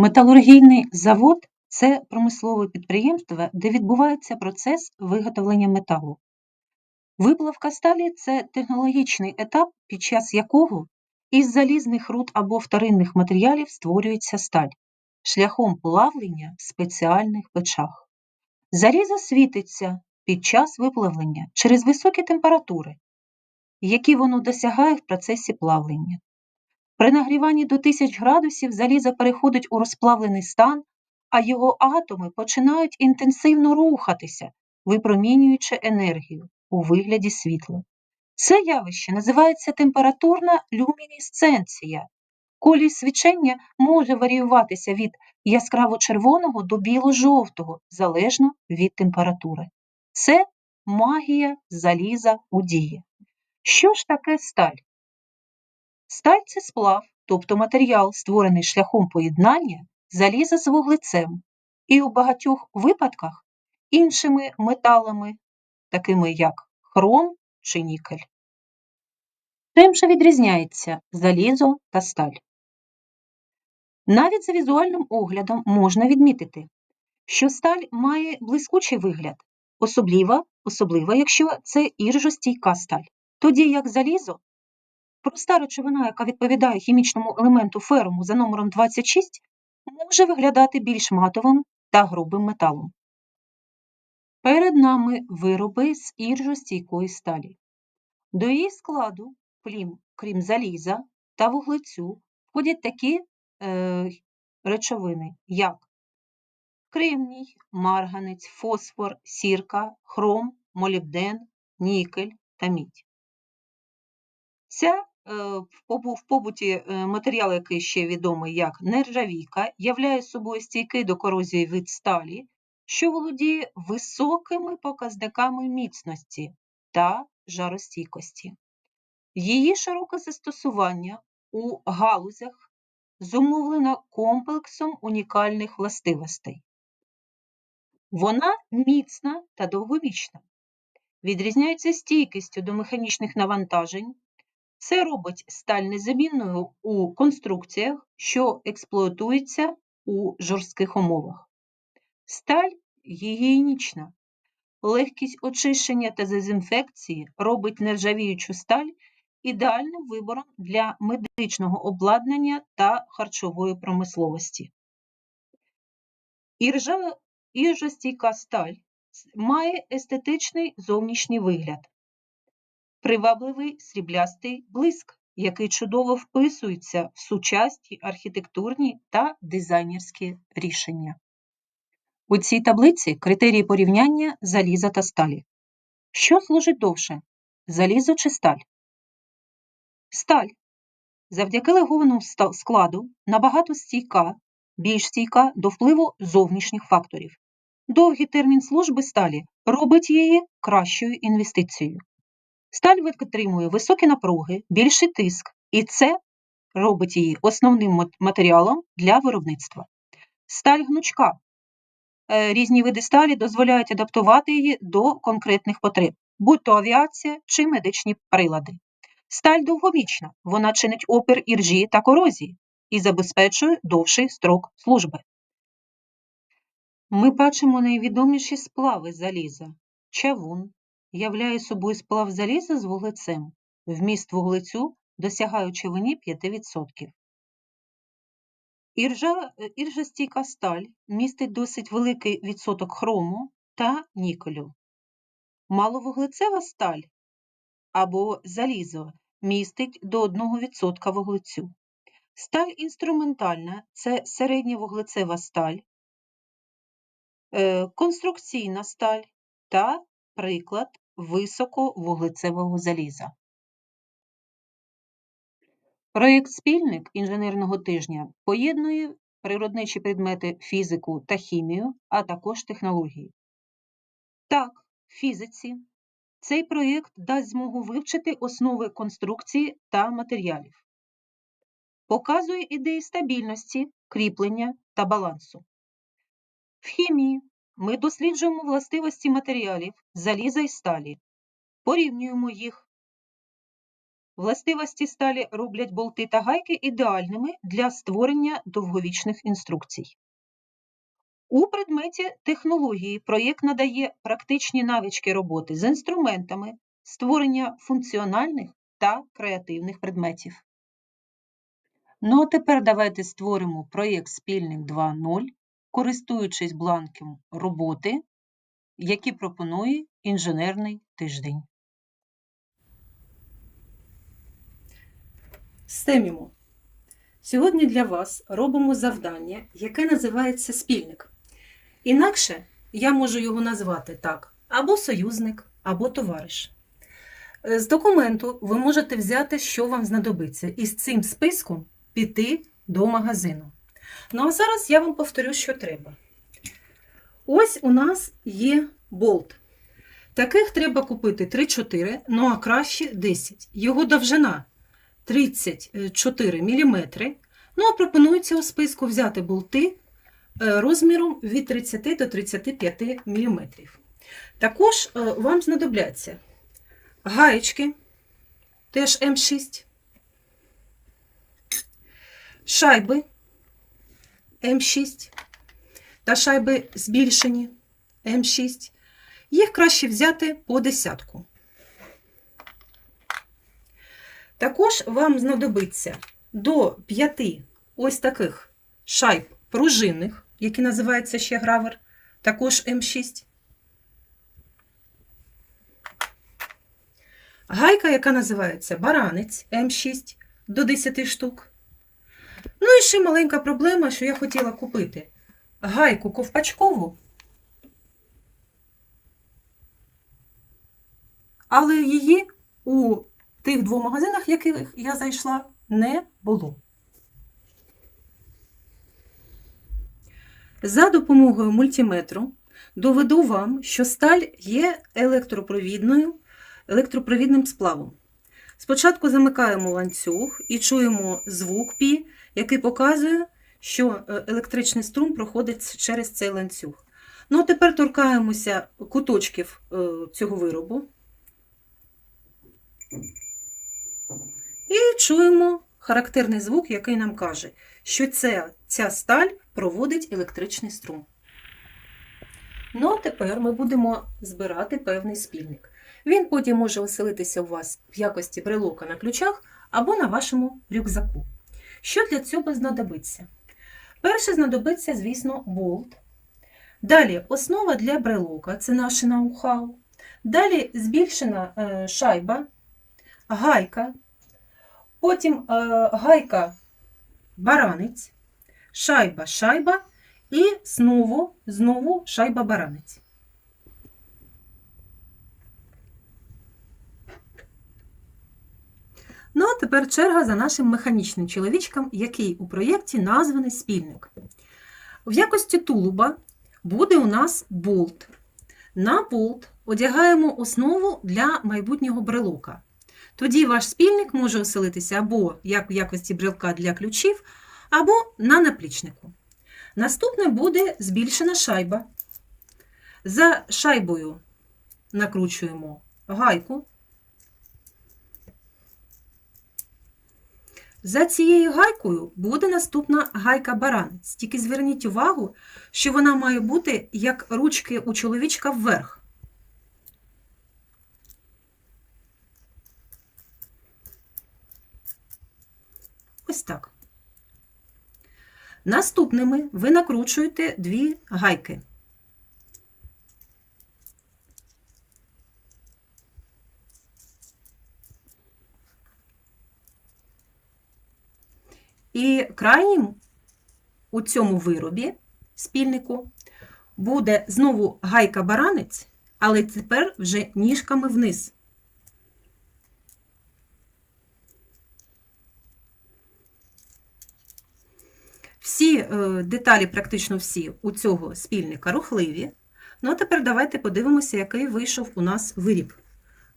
Металургійний завод це промислове підприємство, де відбувається процес виготовлення металу. Виплавка сталі це технологічний етап, під час якого із залізних руд або вторинних матеріалів створюється сталь шляхом плавлення в спеціальних печах. Залізо світиться під час виплавлення через високі температури, які воно досягає в процесі плавлення. При нагріванні до 1000 градусів залізо переходить у розплавлений стан, а його атоми починають інтенсивно рухатися, випромінюючи енергію у вигляді світла. Це явище називається температурна люмінесценція. Колір свічення може варіюватися від яскраво-червоного до біло-жовтого, залежно від температури. Це магія заліза у дії. Що ж таке сталь? Сталь це сплав, тобто матеріал, створений шляхом поєднання заліза з вуглецем, і у багатьох випадках іншими металами, такими як хром чи нікель. Чим же відрізняється залізо та сталь? Навіть за візуальним оглядом можна відмітити, що сталь має блискучий вигляд, особливо, особливо якщо це іржостійка сталь, тоді як залізо Проста речовина, яка відповідає хімічному елементу феруму за номером 26, може виглядати більш матовим та грубим металом. Перед нами вироби з іржостійкої сталі. До її складу, крім, крім заліза та вуглецю, входять такі е, речовини, як кремній, марганець, фосфор, сірка, хром, молібден, нікель та мідь. Ця в побуті е, матеріал, який ще відомий як нержавійка, являє собою стійкий до корозії вид сталі, що володіє високими показниками міцності та жаростійкості. Її широке застосування у галузях зумовлено комплексом унікальних властивостей. Вона міцна та довговічна, відрізняється стійкістю до механічних навантажень, це робить сталь незамінною у конструкціях, що експлуатуються у жорстких умовах. Сталь гігієнічна. Легкість очищення та дезінфекції робить нержавіючу сталь ідеальним вибором для медичного обладнання та харчової промисловості. Іржа, іржостійка сталь має естетичний зовнішній вигляд привабливий сріблястий блиск, який чудово вписується в сучасні архітектурні та дизайнерські рішення. У цій таблиці критерії порівняння заліза та сталі. Що служить довше залізо чи сталь? Сталь. Завдяки легованому складу набагато стійка, більш стійка до впливу зовнішніх факторів. Довгий термін служби сталі робить її кращою інвестицією. Сталь витримує високі напруги, більший тиск, і це робить її основним матеріалом для виробництва. Сталь гнучка. Е, різні види сталі дозволяють адаптувати її до конкретних потреб, будь то авіація чи медичні прилади. Сталь довговічна, вона чинить опір іржі та корозії і забезпечує довший строк служби. Ми бачимо найвідоміші сплави заліза чавун, являє собою сплав заліза з вуглецем, вміст вуглецю досягає човині 5%. Іржа, іржастійка сталь містить досить великий відсоток хрому та нікелю. Маловуглецева сталь або залізо містить до 1% вуглецю. Сталь інструментальна це середньовуглецева сталь, е, конструкційна сталь та Приклад високовуглецевого заліза. Проєкт спільник інженерного тижня поєднує природничі предмети фізику та хімію, а також технології. Так, фізиці цей проєкт дасть змогу вивчити основи конструкції та матеріалів, показує ідеї стабільності, кріплення та балансу. В хімії ми досліджуємо властивості матеріалів заліза і сталі, порівнюємо їх, Властивості сталі роблять болти та гайки ідеальними для створення довговічних інструкцій. У предметі технології проєкт надає практичні навички роботи з інструментами, створення функціональних та креативних предметів. Ну а тепер давайте створимо проєкт Спільник 2.0, користуючись бланком роботи, які пропонує інженерний тиждень. Стемімо. Сьогодні для вас робимо завдання, яке називається спільник. Інакше я можу його назвати так: або союзник, або товариш. Е, З документу ви можете взяти, що вам знадобиться, і з цим списком піти до магазину. Ну а зараз я вам повторю, що треба. Ось у нас є болт. Таких треба купити 3-4, ну а краще 10. Його довжина 34 мм. Ну, а пропонується у списку взяти болти е, розміром від 30 до 35 мм. Також е, вам знадобляться гаєчки, теж М6, шайби М6 та шайби збільшені М6. Їх краще взяти по десятку. Також вам знадобиться до 5 ось таких шайб пружинних, які називаються ще гравер, також М6. Гайка, яка називається баранець М6 до 10 штук. Ну і ще маленька проблема, що я хотіла купити гайку ковпачкову, але її у тих двох магазинах, в яких я зайшла, не було. За допомогою мультиметру доведу вам, що сталь є електропровідною, електропровідним сплавом. Спочатку замикаємо ланцюг і чуємо звук пі, який показує, що е, електричний струм проходить через цей ланцюг. Ну, а тепер торкаємося куточків е, цього виробу. І чуємо характерний звук, який нам каже, що ця, ця сталь проводить електричний струм. Ну, а тепер ми будемо збирати певний спільник. Він потім може оселитися у вас в якості брелока на ключах або на вашому рюкзаку. Що для цього знадобиться? Перше знадобиться, звісно, болт. Далі основа для брелока це наше ноу-хау. Далі збільшена е, шайба, гайка, потім е, гайка баранець, шайба шайба і знову, знову шайба баранець. Ну, а тепер черга за нашим механічним чоловічком, який у проєкті названий спільник. В якості тулуба буде у нас болт. На болт одягаємо основу для майбутнього брелока. Тоді ваш спільник може оселитися або як в якості брелка для ключів, або на наплічнику. Наступне буде збільшена шайба. За шайбою накручуємо гайку. За цією гайкою буде наступна гайка баранець. Тільки зверніть увагу, що вона має бути як ручки у чоловічка вверх. Ось так. Наступними ви накручуєте дві гайки. І крайнім у цьому виробі спільнику буде знову гайка-баранець, але тепер вже ніжками вниз. Всі е, деталі, практично всі, у цього спільника рухливі. Ну, а тепер давайте подивимося, який вийшов у нас виріб.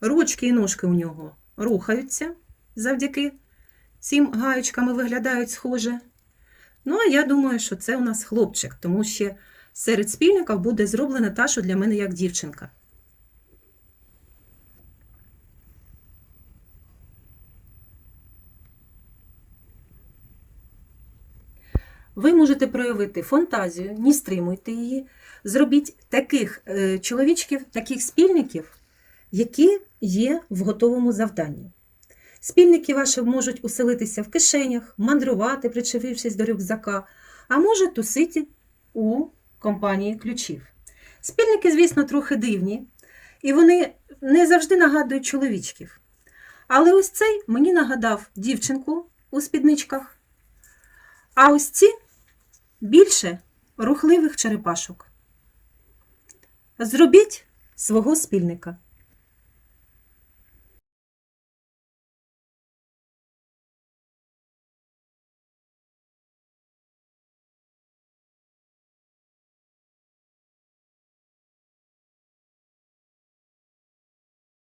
Ручки і ножки у нього рухаються завдяки сім гаючками виглядають схоже. Ну, а я думаю, що це у нас хлопчик, тому що серед спільників буде зроблена та, що для мене як дівчинка. Ви можете проявити фантазію, не стримуйте її. Зробіть таких е, чоловічків, таких спільників, які є в готовому завданні. Спільники ваші можуть уселитися в кишенях, мандрувати, причепившись до рюкзака, а можуть тусити у компанії ключів. Спільники, звісно, трохи дивні, і вони не завжди нагадують чоловічків. Але ось цей мені нагадав дівчинку у спідничках, а ось ці більше рухливих черепашок. Зробіть свого спільника.